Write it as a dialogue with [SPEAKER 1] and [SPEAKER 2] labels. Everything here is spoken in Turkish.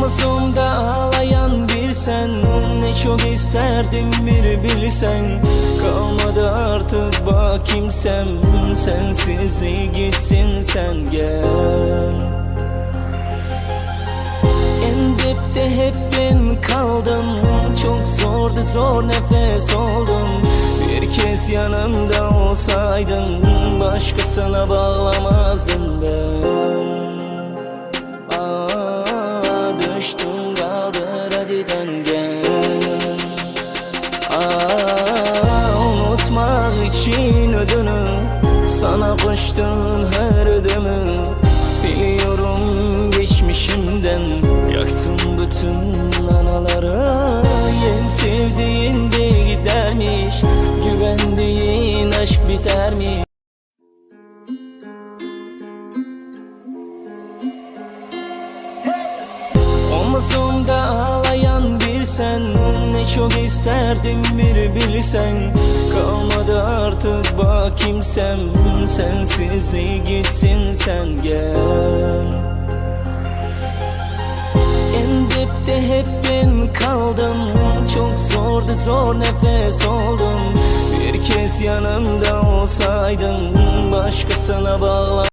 [SPEAKER 1] Omuzumda ağlayan bir sen Ne çok isterdim bir bilsen. Kalmadı artık bak kimsem Sensizliği gitsin sen gel. En dipte hep ben kaldım Çok zordu zor nefes oldum. Bir kez yanımda olsaydın Başkasına bağlamazdım Aa, düştüm kaldır hadi dön gel. Aa, unutmak için ödünü Sana koştun her ödümü Siliyorum geçmişimden Yaktım bütün anaları En sevdiğin de gidermiş Güvendiğin aşk biter Omuzumda ağlayan bir sen. Ne çok isterdim bir bilsen. Kalmadı artık bak kimsem Sensizliği gitsin sen gel. En dipte hep ben kaldım. Çok zordu zor nefes oldum. Bir kez yanımda olsaydın Başkasına bağla